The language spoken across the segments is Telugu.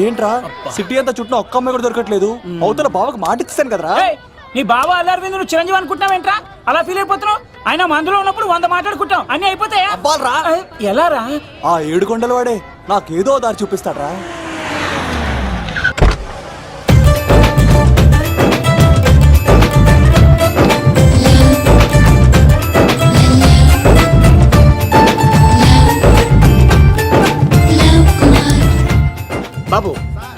ఏంట్రా? సిటీ అంతా చుట్టూ ఒక్క అమ్మాయి కూడా దొరకట్లేదు. అవతల బావకు మాట ఇచ్చాను కదరా నీ బావ అల్లరి నువ్వు చిరంజీవి అనుకుంటున్నావేంట్రా అలా ఫీల్ అయిపోతున్నావు? ఆయన మందులో ఉన్నప్పుడు వంద మాట్లాడుకుంటాం అన్ని అయిపోతాయా? ఎలా రా? ఆ ఏడు కొండల వాడే నాకేదో దారి చూపిస్తాడ్రా.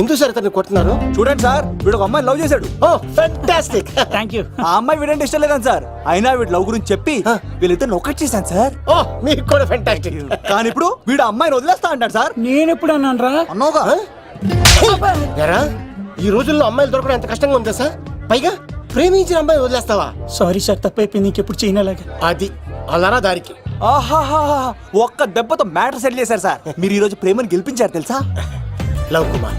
ఎందుకు సార్ అతన్ని కొడుతున్నారు? చూడండి సార్ వీడు ఒక అమ్మాయి లవ్ చేశాడు. ఓ ఫెంటాస్టిక్ థ్యాంక్ యూ ఆ అమ్మాయి వీడంటే ఇష్టం లేదని సార్. అయినా వీడు లవ్ గురించి చెప్పి వీళ్ళిద్దరు ఒకటి చేశాను సార్. ఓ మీకు కూడా ఫెంటాస్టిక్ కానీ ఇప్పుడు వీడు ఆ అమ్మాయిని వదిలేస్తా అంటాడు సార్. నేను ఎప్పుడు అన్నాను రా? అన్నోగా ఎరా ఈ రోజుల్లో అమ్మాయిలు దొరకడం ఎంత కష్టంగా ఉందా సార్ పైగా ప్రేమించిన అమ్మాయి వదిలేస్తావా? సారీ సార్ తప్పైపోయింది. ఇంకెప్పుడు చేయనలాగా. అది అలారా దారికి. ఆహాహా ఒక్క దెబ్బతో మ్యాటర్ సెటిల్ చేశారు సార్. మీరు ఈ రోజు ప్రేమను గెలిపించారు తెలుసా? లవ్ కుమార్.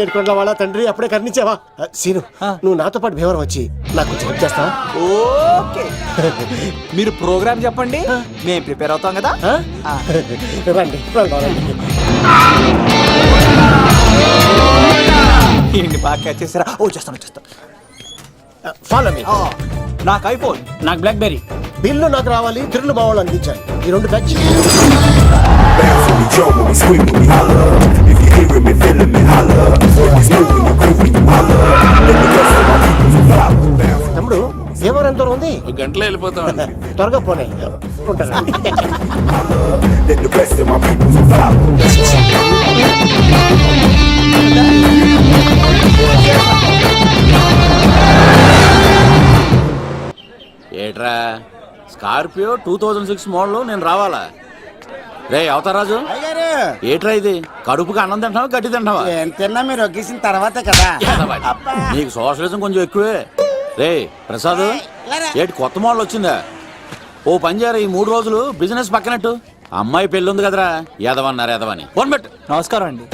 ఏడుకొండల వాళ్ళ తండ్రి అప్పుడే కర్ణించావా? సీను. నువ్వు నాతో పాటు భీవరం వచ్చి నాకు కొంచెం హెల్ప్ చేస్తావా? ఓకే. మీరు ప్రోగ్రామ్ చెప్పండి. మేము ప్రిపేర్ అవుతాం కదా. రండి ఏంటి బాగా క్యాచ్ చేసారా ఓ చేస్తాను చేస్తాను. ఫాలో మీ నాకు ఐఫోన్ నాకు బ్లాక్ బెర్రీ బిల్లు నాకు రావాలి థ్రిల్ బావాలి అనిపించాలి ఈ రెండు ప్యాచ్ త్వరగా పోనీ. ఏట్రా? Scorpio two thousand six model నేను రావాలా? రే అవతారాజు అయ్యారు. ఏట్రా ఇది? కడుపుకి అన్నం తింటావా గడ్డి తింటావా తిన్నా మీరు? ఒగ్గేసిన తర్వాతే కదా. నీకు సోషలిజం కొంచెం ఎక్కువే. రే ప్రసాద్ ఏటి కొత్త మోడల్ వచ్చిందా? ఓ పని చేయరా ఈ మూడు రోజులు బిజినెస్ పక్కనట్టు. అమ్మాయి పెళ్ళి ఉంది కదరా ఎదవన్నారు ఎదవని ఫోన్ పెట్టు. నమస్కారం అండి.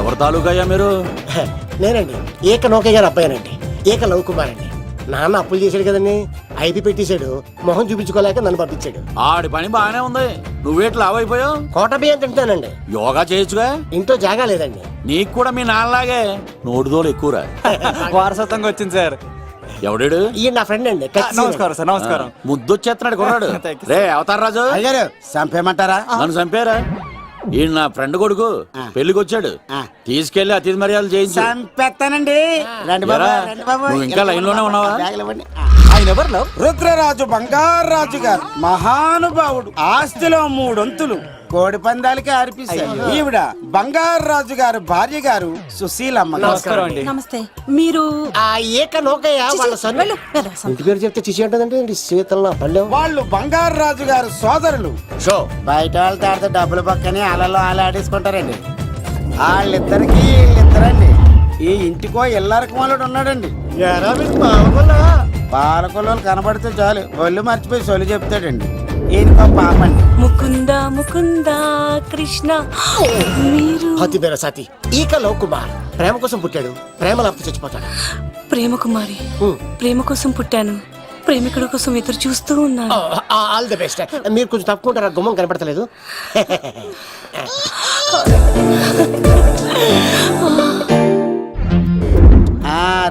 ఎవరి తాలూకా అయ్యా మీరు? నేనండి. ఏక నౌకయ్య గారు అబ్బాయినండి. ఏక లవ్ కుమార్ అండి నాన్న అప్పులు చేశాడు కదండి. ఐపీ పెట్టేశాడు. మొహం చూపించుకోలేక నన్ను పంపించాడు. ఆడి పని బాగానే ఉంది. నువ్వేట్లు లావైపోయావు కోట బియ్యం తింటానండి యోగా చేయొచ్చుగా? ఇంట్లో జాగా లేదండి. నీకు కూడా మీ నాన్నలాగే నోటిదోలు ఎక్కువరా? వారసత్వంగా వచ్చింది సార్. ఎవడాడు? ఈయన నా ఫ్రెండ్ అండి నమస్కారం సార్ నమస్కారం. ముద్దొచ్చేస్తున్నాడు కొన్నాడు. రే అవతార్ రాజు అయ్యారు చంపేయమంటారా? నన్ను చంపారా? ఈయన నా ఫ్రెండ్ కొడుకు పెళ్ళికి వచ్చాడు. తీసుకెళ్ళి అతిథి మర్యాదలు చేయించు. చంపేస్తానండి. రండి బాబు ఎరా, రండి బాబు. నువ్వు ఇంకా లైన్లోనే ఉన్నావా? ఆయన ఎవరు రుద్రరాజు బంగారాజు గారు మహానుభావుడు ఆస్తిలో మూడొంతులు. కోడి పందాలకి అర్పిస్తారు ఈవిడ బంగారాజు గారు భార్య గారు సుశీలమ్మ గారు. నమస్కారం అండి. నమస్తే. మీరు ఆ ఏక నౌకయ్య వాళ్ళ సన్ వెళ్ళు, వెళ్ళు, సన్. ఇంటి పేరు చెప్తే చిచి అంటదండి శీతల వాళ్ళు బంగారాజు గారు సోదరులు. షో. బయట వాళ్ళతో ఆడితే డబ్బులు పక్కనే అలలో ఆలాడేసుకుంటారండి వాళ్ళిద్దరికి వీళ్ళిద్దరండి. ఈ ఇంటికో ఇల్లరకం వాళ్ళడు ఉన్నాడండి. పాలకొల్లు? కనబడితే చాలు. ఒళ్ళు మర్చిపోయి సొలి చెప్తాడండి. ఈయనకో పాపండి ముకుంద ముకుంద కృష్ణ. మీరు హతి బేర సాతి. ఈక లవ్ కుమార్. ప్రేమ కోసం పుట్టాడు. ప్రేమ లేకపోతే చచ్చిపోతాడు. ప్రేమ కుమారి. ప్రేమ కోసం పుట్టాను. ప్రేమికుడు కోసం ఎదురు చూస్తూ ఉన్నాను. All the best. మీరు కొంచెం తప్పుకుంటారా గుమ్మం కనపడతలేదు.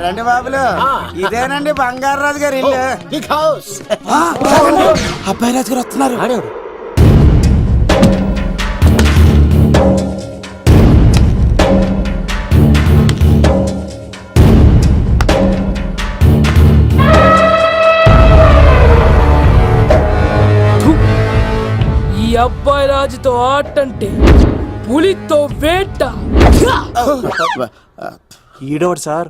రండి బాబులు. ఇదేనండి బంగారాజు గారి ఇల్లు. Big house. అబ్బాయి రాజు గారు వస్తున్నారు. ఆడేవాడు ఈ అబ్బాయి రాజుతో ఆటంటే పులితో వేట. ఈడోడు సార్?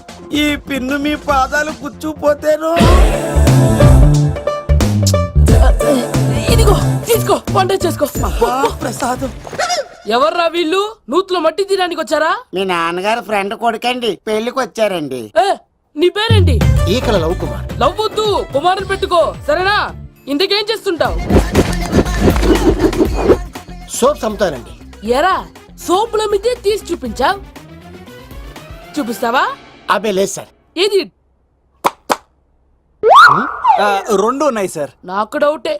ఈ పిన్ను మీ పాదాలు కూర్చుపోతేను. ఇదిగో తీసుకో వంట చేసుకో. ప్రసాదం. ఎవర్రా వీళ్ళు? నూతులో మట్టి తీయడానికి వచ్చారా? మీ నాన్నగారు ఫ్రెండ్ కొడుకండి పెళ్ళికి వచ్చారండి. ఏ నీ పేరేంటి? ఈకల లవ్ కుమార్. లవ్వొద్దు కుమారుని పెట్టుకో సరేనా? ఇంతకేం చేస్తుంటావు? సోప్స్ అమ్ముతానండి ఎరా సోపుల మీదే తీసి చూపించావు? చూపిస్తావా? అబ్బే లేదు సార్. ఏది? ఆ, రెండు ఉన్నాయి సార్. నాకు డౌటే.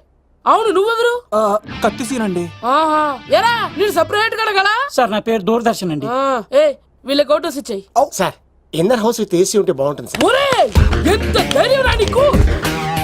అవును నువ్వెవరు? ఆ, కత్తి సీనండి ఆహా. ఎరా నేను సపరేట్ కడగలా సార్ నా పేరు దూరదర్శన్ అండి. ఏ వీళ్ళ గౌటోస్ ఇచ్చాయి. Sir inner house with AC ఉంటే బాగుంటుంది సార్. ఒరే ఎంత ధైర్యం రా నీకు!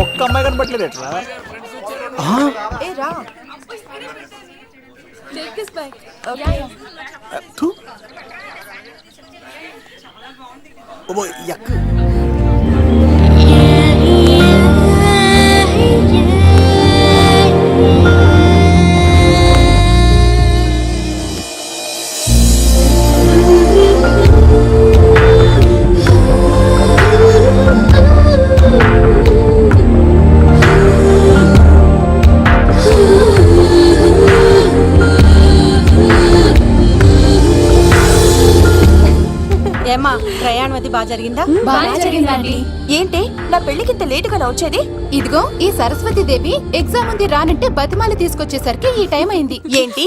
ఒక్క అమ్మాయి కనపట్లేదు ఎట్లా? థు. ఓ, యక్. ఏమా బాగా జరిగిందా? బాగా జరిగిందండి. ఏంటి? నా పెళ్ళికి ఇంత లేటుగా వచ్చేది? ఇదిగో ఈ సరస్వతి దేవి ఎగ్జామ్ ఉంది రానంటే బతిమాలి తీసుకొచ్చేసరికి ఈ టైం అయింది. ఏంటి?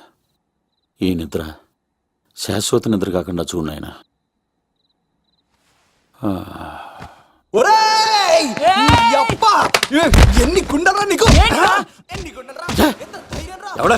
ఈ నిద్ర శాశ్వత నిద్ర కాకుండా చూడు నాయన. ఎన్ని గుండెలరా నీకు? ఎన్ని? ఎవడా?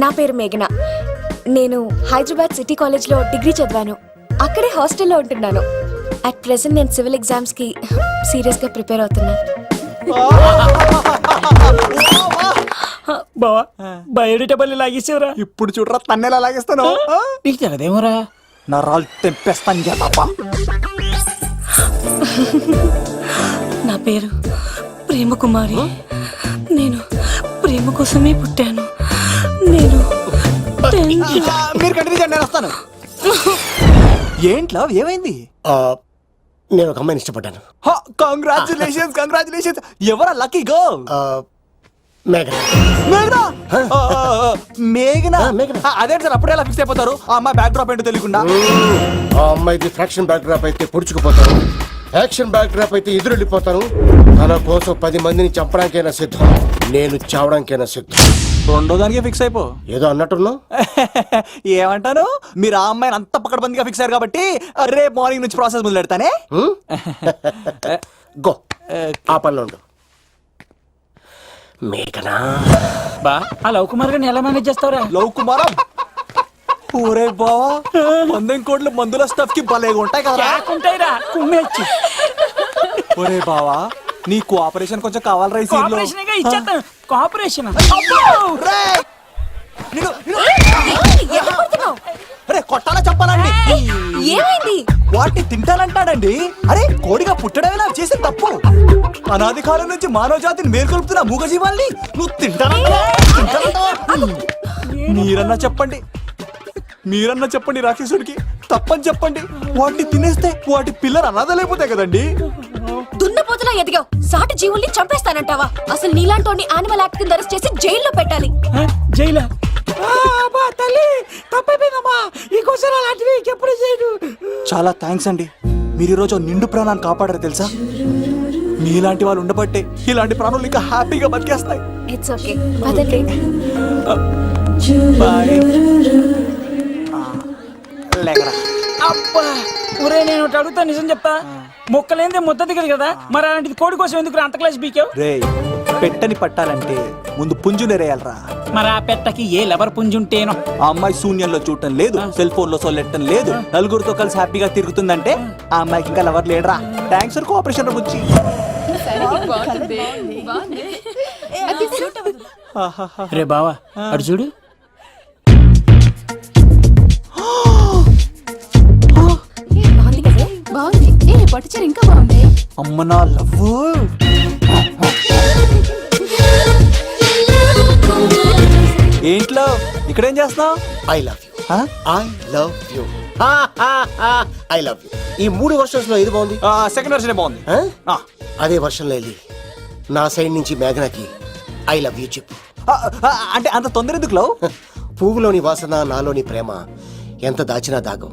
నా పేరు మేఘన. నేను హైదరాబాద్ సిటీ కాలేజ్లో డిగ్రీ చదివాను. అక్కడే హాస్టల్లో ఉంటున్నాను. అట్ ప్రెసెంట్ నేను సివిల్ ఎగ్జామ్స్కి సీరియస్గా ప్రిపేర్ బావా లాగేసేవరా? ఇప్పుడు చూడరా తన్నెలా లాగేస్తాను? ఆ? నీకు తెగదేమోరా నా రాళ్ళు తెంపేస్తాను ఇంకా తప్ప నా పేరు ప్రేమ కుమారి నేను ప్రేమ కోసమే పుట్టాను. నేను మీరు కంటిన్యూ చేయండి నేను వస్తాను. ఏంట్లో? ఏమైంది? ఆ, నేను ఒక అమ్మాయిని ఇష్టపడ్డాను. కంగ్రాచులేషన్స్ కంగ్రాచులేషన్స్ ఎవరా లక్కీ అదేంటి సార్ అప్పుడే ఫిక్స్ అయిపోతారు? ఆ అమ్మాయి బ్యాక్ డ్రాప్ ఏంటో తెలియకుండా. ఆ అమ్మాయిది ఫ్రాక్షన్ బ్యాక్ డ్రాప్ అయితే యాక్షన్ బ్యాక్ డ్రాప్ అయితే ఎదురెళ్ళిపోతాను తన కోసం పది మందిని చంపడానికైనా సిద్ధం. నేను చావడానికైనా సిద్ధం. రెండో దానికి ఫిక్స్ అయిపో. ఏదో అన్నట్టున్నావు? ఏమంటాను? మీరు ఆ అమ్మాయిని అంత పక్కడబందిగా ఫిక్స్ అయ్యారు కాబట్టి రేపు మార్నింగ్ నుంచి ప్రాసెస్ మొదలు పెడతానే? గో. ఆ పనిలో ఉండు. మేఘనా? బా ఆ లవ్ కుమార్ గారిని ఎలా మేనేజ్ చేస్తావురా? లవ్ కుమారం? ఊరే బావా పందెం కోట్లు మందుల స్టఫ్కి భలేగా ఉంటాయి కదా ఉంటాయిరా కుమ్మేచ్చి. ఒరే బావా నీ కోఆపరేషన్ కొంచెం కావాలరా ఈ సీన్లో కోఆపరేషన్ ఇచ్చేస్తాను. అరే కొట్టాలా చెప్పాలండి? ఏమైంది? వాటిని తింటానంటాడండి? అరే కోడిగా పుట్టడమే నాకు చేసిన తప్పు. అనాది కాలం నుంచి మానవ జాతిని మేల్కొల్పుతున్న మూగజీవాల్ని నువ్వు తింటానంటావా? తింటానంటావా? మీరన్నా చెప్పండి. మీరన్నా చెప్పండి రాక్షసుడికి. తప్పని చెప్పండి. వాటిని తినేస్తే వాటి పిల్లలు అనాథలైపోతాయి కదండి. దున్నపోతులా ఎదిగావు. సాటి జీవుల్ని చంపేస్తానంటావా? అసలు నీలాంటి యానిమల్ యాక్ట్ కింద అరెస్ట్ చేసి జైల్లో పెట్టాలి. జైలా? తల్లి తప్పైపోయిందమ్మా ఇంకోసారి అలాంటివి ఎప్పుడు చాలా థ్యాంక్స్ అండి. మీరు ఈరోజు నిండు ప్రాణాన్ని కాపాడారు తెలుసా? మీలాంటి వాళ్ళు ఉండబట్టే ఇలాంటి ప్రాణులు ఇంకా హ్యాపీగా బతికేస్తాయి. It's okay లేకరా. అబ్బా ఒరే నేను అడుగుతా నిజం చెప్తా? మొక్కలేందే ముద్ద దిగదు కదా? మరి అలాంటిది కోడి కోసం ఎందుకు అంత క్లాస్ బీకావు? రే పెట్టని పట్టాలంటే ముందు పుంజు నెరేయాలరా మరి ఆ పెట్టకి ఏ లెవర్ పుంజుంటేనో ఆ అమ్మాయి శూన్యంలో చూడటం లేదు సెల్ ఫోన్లో సొల్లెట్టడం లేదు నలుగురితో కలిసి హ్యాపీగా తిరుగుతుందంటే ఆ అమ్మాయికి ఇంకా లవర్ లేడరా. థ్యాంక్స్ ఫర్ కోఆపరేషన్ గురించి రే బావా అడు చూడు. బాగుంది. పట్టుచీర ఇంకా బాగుంది. అమ్మ నా లవ్ ఏంట్లో? ఇక్కడేం చేస్తున్నావు? I love you. I love you. I love you. ఈ మూడు వర్షన్స్లో ఏది బాగుంది? సెకండ్ వర్షన్ బాగుంది. అదే వర్షంలో వెళ్ళి నా సైడ్ నుంచి మేఘనాకి ఐ లవ్ యూ చెప్పు. అంటే అంత తొందర ఎందుకు లవ్? పువ్వులోని వాసన నాలోని ప్రేమ ఎంత దాచినా దాగం.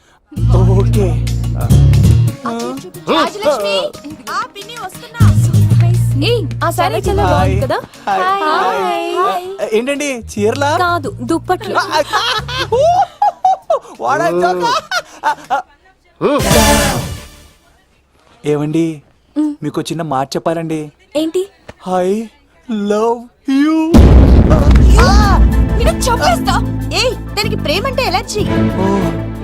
ఓకే. రాజలక్ష్మి ఆ. పిన్ని వస్తున్నా. ఏ ఆ సారీ చాలా బాగుంది కదా? హాయ్. హాయ్ ఏంటండి? చీరలా? కాదు దుప్పట్లు. వాడా జోక? ఏమండి? మీకు చిన్న మాట చెప్పాలండి. ఏంటి? I love you. నేను చంపేస్తా. ఏయ్ దానికి ప్రేమ అంటే ఎలర్జీ. ఓ.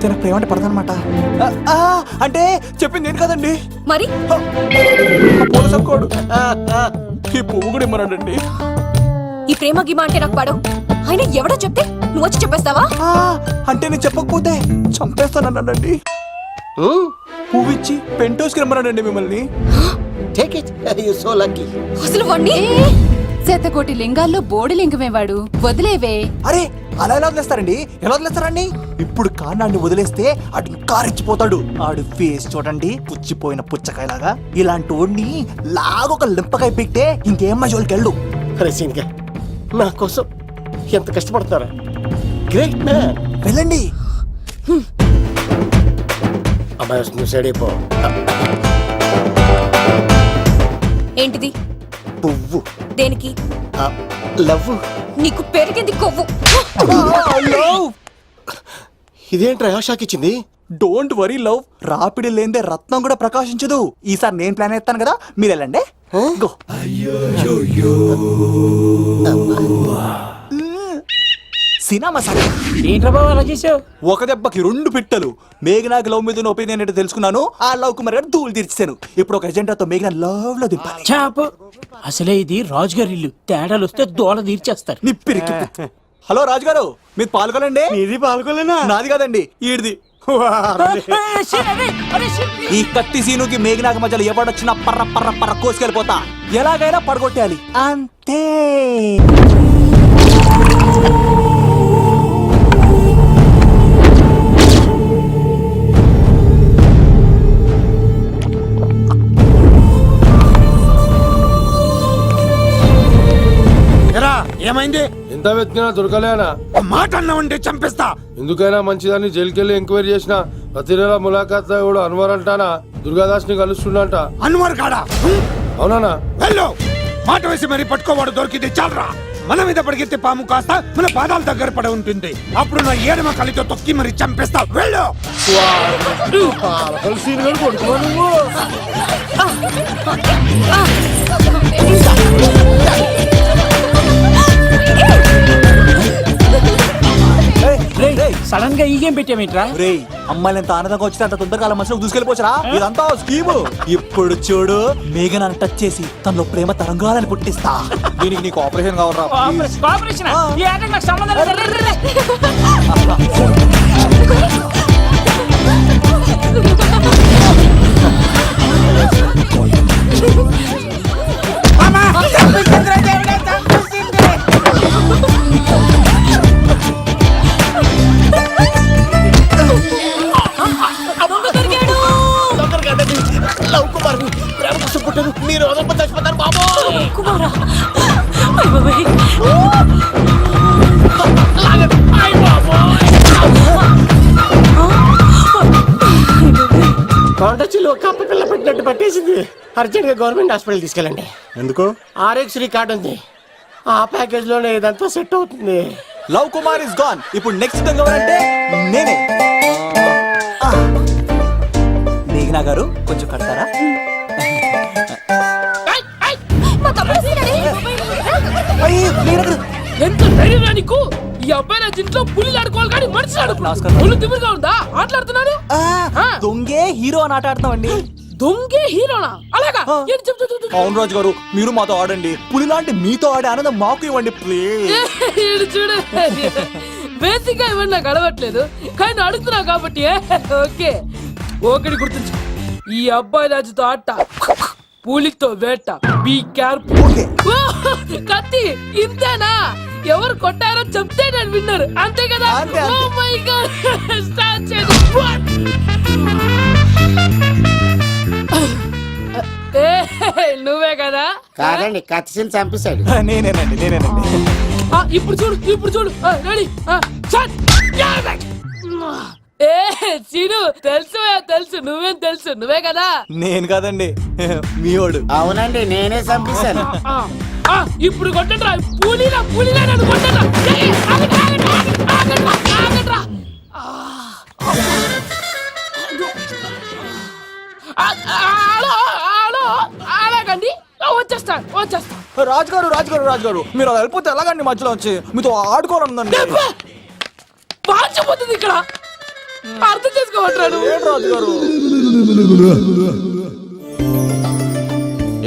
తన ప్రేమ అంటే పడదనమాట అంటే చెప్పింది ఏంటి కదండి. మరి? కోడు ఈ పువ్వు కూడా ఈ ప్రేమ గిమ అంటే నాకు పడవు. అయినా ఎవడో చెప్తే నువ్వు వచ్చి చెప్పేస్తావా? ఆ, అంటే నేను చెప్పకపోతే చంపేస్తానన్నాడండి. పువ్వు ఇచ్చి పెంటోస్కి రమ్మన్నాడండి మిమ్మల్ని. Take it you so lucky అసలు వాణ్ణి? శతకోటి లింగాల్లో బోడి లింగమే వాడు వదిలేవే. అరే అలా ఎలా వదిలేస్తారండి? ఎలా వదిలేస్తారండి? ఇప్పుడు కాన్నాడిని వదిలేస్తే అటు ఇంకా రెచ్చిపోతాడు ఆడు ఫేస్ చూడండి పుచ్చిపోయిన పుచ్చకాయలాగా. ఇలాంటి వాడిని లాగొక లింపకాయ పెట్టే ఇంకేం మజోలికి వెళ్ళు. అరే సీన్గా నా కోసం ఎంత కష్టపడతారా? గ్రేట్ మ్యాన్ వెళ్ళండి. అమ్మాయి వస్తుంది సైడ్ అయిపో ఏంటిది? పువ్వు. దేనికి? లవ్ నీకు పెరిగింది కొవ్వు. ఇదేంట్రా షాక్ ఇచ్చింది? డోంట్ వరీ లవ్ రాపిడి లేదే రత్నం కూడా ప్రకాశించదు. ఈసారి నేను ప్లాన్ ఎత్తాను కదా మీరు వెళ్ళండి. గో సినిమా సరే ఏంట్రా బాబు అలా చేసావు ఒక దెబ్బకి రెండు పిట్టలు. మేఘనాకి లవ్ మీద ఒపీనియన్ ఏంటో తెలుసుకున్నాను. ఆ లవ్ కుమార్ గారు ధూళి తీర్చాను ఇప్పుడు ఒక ఎజెండాతో మేఘనా లవ్లో దింపాలి. చాపు. అసలే ఇది రాజుగారి ఇల్లు. తేడాలు వస్తే దోల తీర్చేస్తారు. నిప్పిరికి హలో రాజు గారు మీరు పాల్గొనండి? ఇది పాల్గొలేనా నాది కాదండి ఈడిది. ఈ కత్తి సీనుకి మేఘనాకి మధ్యలో ఎవడొచ్చినా పర్ర పర్ర పర్ర కోసుకెళ్ళిపోతా. ఎలాగైనా పడగొట్టాలి అంతే. ఏమైంది? ఎంత వెతికినా దొరకలేనా? ఒక మాట అన్నావంటే చంపేస్తా. ఎందుకైనా మంచిదని జైలుకెళ్ళి ఎంక్వైరీ చేసిన ప్రతి నెల ములాఖాత్ అన్వర్ అంటానా? దుర్గాదాస్ని కలుస్తుండంట. అన్వర్ కాడా? అవునానా? వెళ్ళు! మాట వేసి మరి పట్టుకోవాడు దొరికింది చాలరా. మన మీద పడిగితే పాము కాస్త మన పాదాల దగ్గర పడి ఉంటుంది. అప్పుడు నా ఏడమ కలితో తొక్కి మరి చంపేస్తా. వెళ్ళు! సడన్గా ఈ గేమ్ పెట్టామేంట్రా రే అమ్మాయిలు ఎంత ఆనందంగా వచ్చితే అంత తొందరగా అలా మనసులోకి దూసుకెళ్ళిపోవచ్చురా ఇదంతా స్కీము. ఇప్పుడు చూడు మేఘనాన్ని టచ్ చేసి తనలో ప్రేమ తరంగాలని పుట్టిస్తా. దీనికి నీకు ఆపరేషన్ కావాలరా కోఆపరేషన్ ఈ ఆటకి నాకు సంబంధం లేదు. రే, రే, రే. పెట్టినట్టు పట్టేసింది అర్జెంట్గా గవర్నమెంట్ హాస్పిటల్ తీసుకెళ్ళండి ఎందుకు ఆర్ఎక్స్ కార్డు ఉంది. ఆ ప్యాకేజ్లోనే ఇదంతా సెట్ అవుతుంది. లవ్ కుమార్ ఇస్ గాన్ ఇప్పుడు నెక్స్ట్ దొంగ ఎవరంటే నేనే. ఆ. మేఘనా గారు కొంచెం కడతారా? మా తమ్ముడు వస్తున్నాడే. అయ్యో, మేఘనా గారు. ఎంత ధైర్యం రా నీకు? ఈ అబ్బాయి నా ఇంట్లో పులి ఆడుకోవాలి కానీ మనిషి ఆడుకో నమస్కారం. ఒళ్ళు తిమ్మిరిగా ఉందా? ఆటలాడుతున్నాడు ఆ, దొంగే హీరో అని ఆట ఆడతామండి. దొంగే హీరోనా? అలాగా. అవును రాజు గారు మీరు మాతో ఆడండి. పులి లాంటి మీతో ఆడే ఆనందం మాకు ఇవ్వండి ప్లీజ్ చూడు బేసిక్గా ఇవన్నీ నాకు అడవట్లేదు కానీ అడుగుతున్నావు కాబట్టి ఓకే. ఒకటి గుర్తుంచు. ఈ అబ్బాయి రాజుతో ఆట పులితో వేట. బీ కేర్ఫుల్ కత్తి ఇంతేనా? ఎవరు కొట్టారో చెప్తే నేను విన్నారు అంతే కదా. ఓ మై గాడ్ స్టార్ట్ చేయండి నువ్వే కదా? కాదండి కత్తిసీలు చంపేశాడు. నేనేనండి నేనేనండి. ఆ, ఇప్పుడు చూడు ఇప్పుడు చూడు. రెడీ. ఏ సీను తెలుసు తెలుసు నువ్వేం తెలుసు నువ్వే కదా? నేను కాదండి మీవాడు అవునండి నేనే చంపేశాను. ఆ, ఆ, ఇప్పుడు కొట్టండిరా పూలీలా పూలీలా నన్ను కొట్టండిరా వచ్చేస్తా వచ్చేస్తా. రాజుగారు రాజుగారు రాజుగారు మీరు అలా వెళ్ళిపోతే ఎలాగండి మధ్యలో వచ్చి? మీతో ఆడుకోవాలనుందండి. మార్చిపోతుంది ఇక్కడ. అర్థం చేసుకోవట్రాడు ఏంటి రాజుగారు?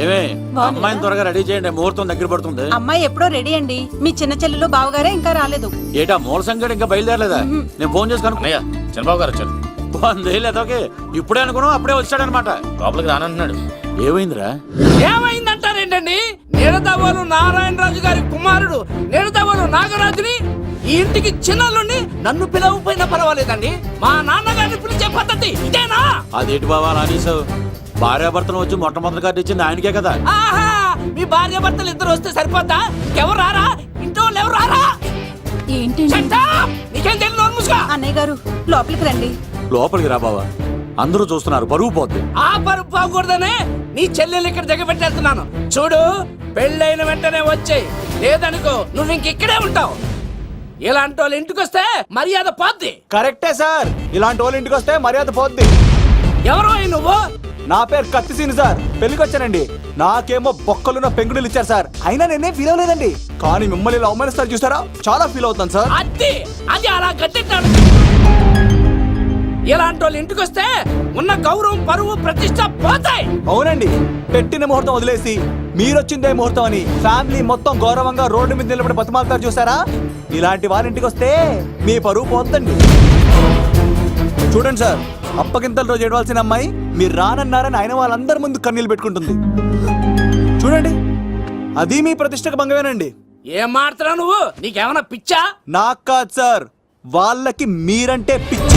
ఏమే అమ్మాయిని త్వరగా రెడీ చేయండి ముహూర్తం దగ్గర పడుతుంది. అమ్మాయి ఎప్పుడో రెడీ అండి. మీ చిన్న చెల్లెలు బావగారే ఇంకా రాలేదు. ఏటా మూల సంగతి ఇంకా బయలుదేరలేదా? నేను ఫోన్ చేసి కనుక్కో అన్నయ్య చంద్రబాబు గారు వచ్చారు. వందేళ్ళు ఎదోకే ఇప్పుడే అనుకున్నావు అప్పుడే వచ్చాడనమాట. లోపలికి రానంటున్నాడు. ఏమైందిరా? ఏమైందంటారేంటండి నిడదవోలు నారాయణరాజు గారి కుమారుడు నిడదవోలు నాగరాజుని. ఈ ఇంటికి చిన్నల్లుండి నన్ను పిలవకపోయినా పర్వాలేదండి. మా నాన్నగారిని పిలిచే పద్ధతి ఇదేనా? అదేంటి బావా అనేసావు భార్యాభర్తలు వచ్చి మొట్టమొదటి కార్డు ఇచ్చింది ఆయనకే కదా? ఆహా మీ భార్య భర్తలు ఇద్దరు వస్తే సరిపోతా ఎవరు రారా? ఇంట్లో వాళ్ళు ఎవరు రారా? ఏంటి! నీకేం తెలియదు. అన్నయ్య గారు లోపలికి రండి. లోపలికి రా బావా. అందరూ చూస్తున్నారు పరువు పోద్ది. ఆ పరుపు పోకూడదనే నీ చెల్లెలు ఇక్కడ దిగబెట్టేస్తున్నాను. చూడు పెళ్ళైన వెంటనే వచ్చేయి. లేదనుకో నువ్వు ఇంక ఇక్కడే ఉంటావు. ఇలాంటి వాళ్ళు ఇంటికి వస్తే మర్యాద పోద్ది. కరెక్టే సార్. ఇలాంటి వాళ్ళ ఇంటికి వస్తే మర్యాద పోద్ది. ఎవరు నువ్వు? నా పేరు కత్తిసీని సార్. పెళ్ళికి వచ్చానండి. నాకేమో బొక్కలున్న పెంగుడులు ఇచ్చారు సార్. అయినా నేనేం ఫీల్ అవ్వలేదండి. కానీ మిమ్మల్ని ఇలా అవమానిస్తారు చూసారా? చాలా ఫీల్ అవుతాను సార్. అది అది అలా గట్టెట్టాడు ఇలాంటి వాళ్ళు ఇంటికి వస్తే ఉన్న గౌరవం పరువు ప్రతిష్ట పోతాయి. అవునండి. పెట్టిన ముహూర్తం వదిలేసి మీరొచ్చిందే ముహూర్తం అని ఫ్యామిలీ మొత్తం గౌరవంగా రోడ్డు మీద నిలబడి బతిమాలుతారు చూసారా? ఇలాంటి వారింటికి వస్తే మీ పరువు పోతండి చూడండి సార్ అప్పగింతల రోజు ఏడవలసిన అమ్మాయి మీరు రానన్నారని ఆయన వాళ్ళందరి ముందు కన్నీళ్ళు పెట్టుకుంటుంది. చూడండి అది మీ ప్రతిష్టకు భంగమేనండి. ఏం మాడుతున్నావు నువ్వు? నీకేమైనా పిచ్చా? నాకు కాదు సార్ వాళ్ళకి మీరంటే పిచ్చి.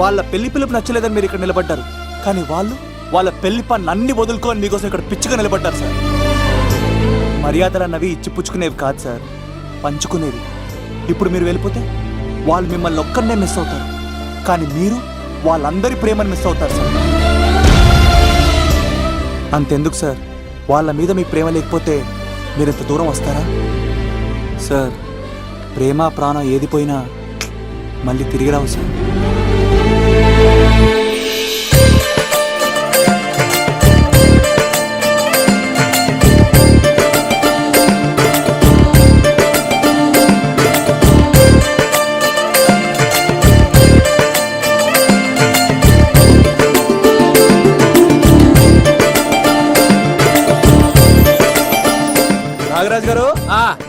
వాళ్ళ పెళ్ళి పిలుపు నచ్చలేదని మీరు ఇక్కడ నిలబడ్డారు. కానీ వాళ్ళు వాళ్ళ పెళ్ళి పని అన్ని వదులుకొని మీకోసం ఇక్కడ పిచ్చిగా నిలబడ్డారు సార్. మర్యాదలు అన్నవి ఇచ్చిపుచ్చుకునేవి కాదు సార్. పంచుకునేవి. ఇప్పుడు మీరు వెళ్ళిపోతే వాళ్ళు మిమ్మల్ని ఒక్కరినే మిస్ అవుతారు. కానీ మీరు వాళ్ళందరి ప్రేమను మిస్ అవుతారు సార్. అంతెందుకు సార్. వాళ్ళ మీద మీ ప్రేమ లేకపోతే మీరు ఇంత దూరం వస్తారా? సార్ ప్రేమ ప్రాణం ఏది పోయినా మళ్ళీ తిరిగి రావు సార్.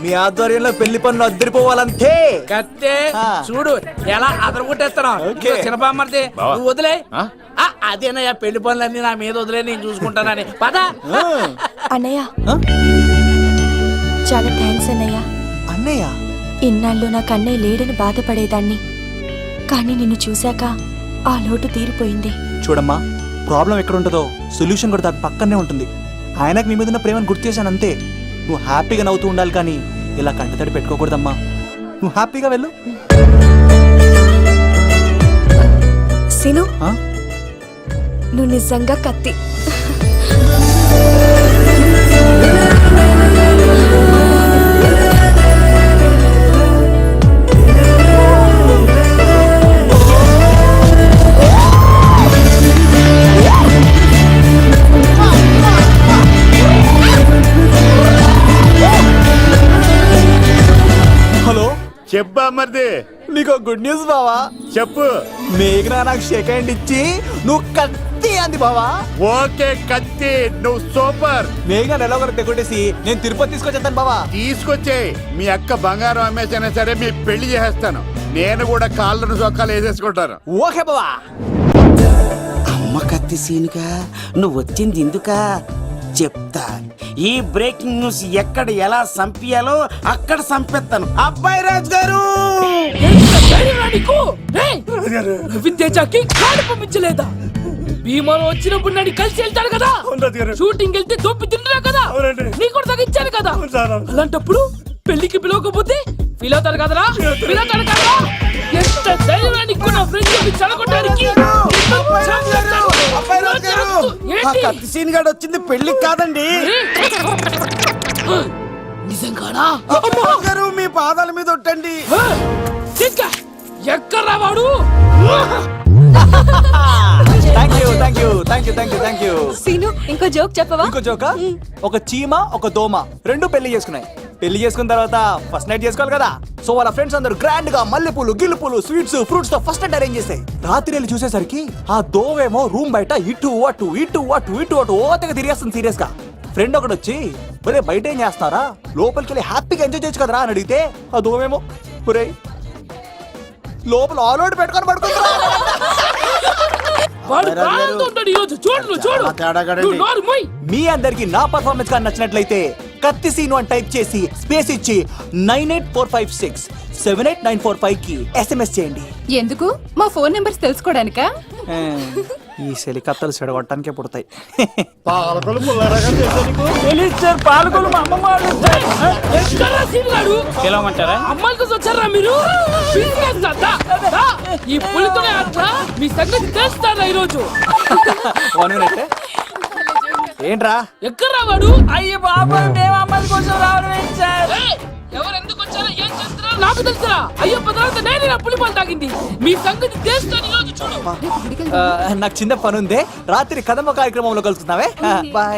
మీ ఆధ్వర్యంలో పెళ్ళి పనులు అద్దరిపోవాలంతే. కత్తే. చూడు ఎలా అదరగొట్టేస్తున్నావు. చిన్నపామర్ది. నువ్వు వదిలే. అదేనయ్యా పెళ్ళి పనులన్నీ నా మీద వదిలే నేను చూసుకుంటానని. పద. అన్నయ్య? చాలా థ్యాంక్స్ అన్నయ్య. అన్నయ్య? ఇన్నాళ్ళు నాకు అన్నయ్య లేడని బాధపడేదాన్ని. కానీ నిన్ను చూశాక ఆ లోటు తీరిపోయింది. చూడమ్మా ప్రాబ్లం ఎక్కడ ఉంటుందో సొల్యూషన్ కూడా దాని పక్కనే ఉంటుంది. ఆయనకు మీ మీద ఉన్న ప్రేమను గుర్తు చేశాను అంతే. నువ్వు హ్యాపీగా నవ్వుతూ ఉండాలి కానీ ఇలా కంటతడి పెట్టుకోకూడదమ్మా. నువ్వు హ్యాపీగా వెళ్ళు. సిను? నువ్వు నిజంగా కత్తి. చెప్పా మరిది. నీకు గుడ్ న్యూస్ బావా. చెప్పు. మేఘనా నాకు షేక్ హ్యాండ్ ఇచ్చి నువ్వు కత్తి అంది బావా. ఓకే కత్తి. నువ్వు సూపర్. మేఘన ఎలా ఒకరు తెగొట్టేసి నేను తిరుపతి తీసుకొచ్చేస్తాను బావా. తీసుకొచ్చే మీ అక్క బంగారం అమ్మేసైనా సరే మీ పెళ్ళి చేసేస్తాను. నేను కూడా కాళ్ళను చొక్కాలు వేసేసుకుంటాను. ఓకే బావా. అమ్మ కత్తి సీనుగా నువ్వు వచ్చింది ఎందుకా చెప్తా ఈ బ్రేకింగ్ న్యూస్ ఎక్కడ ఎలా సంపియాలో అక్కడ సంపెత్తాను. అబ్బాయి రాజు గారు! నవీన్ తేజాకి కాడు పంపించలేదా? భీమాలో వచ్చినప్పుడు నన్ను కలిసి వెళ్తాడు కదా? షూటింగ్ వెళ్తే దొప్పి తింటున్నా కదా? నీ కూడా తగ్గించాను కదా? అలాంటప్పుడు పెళ్ళికి పిలవకపోతే పిలవుతాడు కదరా? పిలవుతాడు కదా ఎంత ధైర్యాన్ని నా ఫ్రెండ్ చెడగొట్టడానికి సీన్ గాడు వచ్చింది పెళ్ళికి కాదండి. నిజంగానా? గారు మీ పాదాల మీద ఒట్టండి. ఇంకా ఎక్కడ్రా వాడు thank you thank you thank you thank you thank you Seenu ఇంకో జోక్ చెప్పవా? ఇంకో జోక ఒక చీమ ఒక దోమ రెండు పెళ్ళి చేసుకున్నాయి. పెళ్ళి చేసుకున్న తర్వాత ఫస్ట్ నైట్ చేసుకోవాలి కదా. సో వాళ్ళ ఫ్రెండ్స్ అందరూ గ్రాండ్గా మల్లెపూలు గిల్లుపూలు స్వీట్స్ ఫ్రూట్స్తో ఫస్ట్ నైట్ అరేంజ్ చేస్తాయి రాత్రి వెళ్ళి చూసేసరికి ఆ దోవేమో రూమ్ బయట ఇటు అటు ఇటు అటు ఇటు అటు ఓతగా తిరిగేస్తుంది సీరియస్గా. ఫ్రెండ్ ఒకడు వచ్చి ఒరే బయట ఏం చేస్తారా లోపలికి వెళ్ళి హ్యాపీగా ఎంజాయ్ చేయొచ్చు కదరా? అని అడిగితే ఆ దోవేమో ఒరే లోపల ఆల్ అవుట్ పెట్టుకొని పడుకుంటా వాడు ప్రాణంతో ఉంటాడు ఈరోజు చూడు నువ్వు చూడు నోరు మూయ్. మీ అందరికి నా పర్ఫార్మెన్స్ కానీ నచ్చినట్లయితే కత్తి సీను అని టైప్ చేసి స్పేస్ ఇచ్చి nine eight four five six seven eight nine four ఫైవ్కి ఎస్ఎంఎస్ చేయండి. ఎందుకు? మా ఫోన్ నెంబర్స్ తెలుసుకోవడానికా? ఈ సెలికత్తలు చెడగొట్టడానికే పుడతాయి. పాలకొలు మా అమ్మమ్మ? పిలవమంటారా? కోసం వచ్చారా మీరు. ఈ పులితోనే అట్లా మీ సంగతి తెలుస్తారా ఈరోజు? ఏంట్రా? ఎక్కడ్రా వాడు? అయ్యో బాబు మేము అమ్మాయిల కోసం రావడం ఏంటి సార్? ఎవరు ఎందుకు వచ్చారో ఏం చేస్తున్నారో? నాకు తెలుసురా. అయ్యో పదార్థ నేనే నా పులి పాలు తాగింది. మీ సంగతి తెలుస్తాను ఈరోజు చూడు. నాకు చిన్న పని ఉంది రాత్రి కదమ్మ కార్యక్రమంలో కలుస్తున్నావే. బాయ్.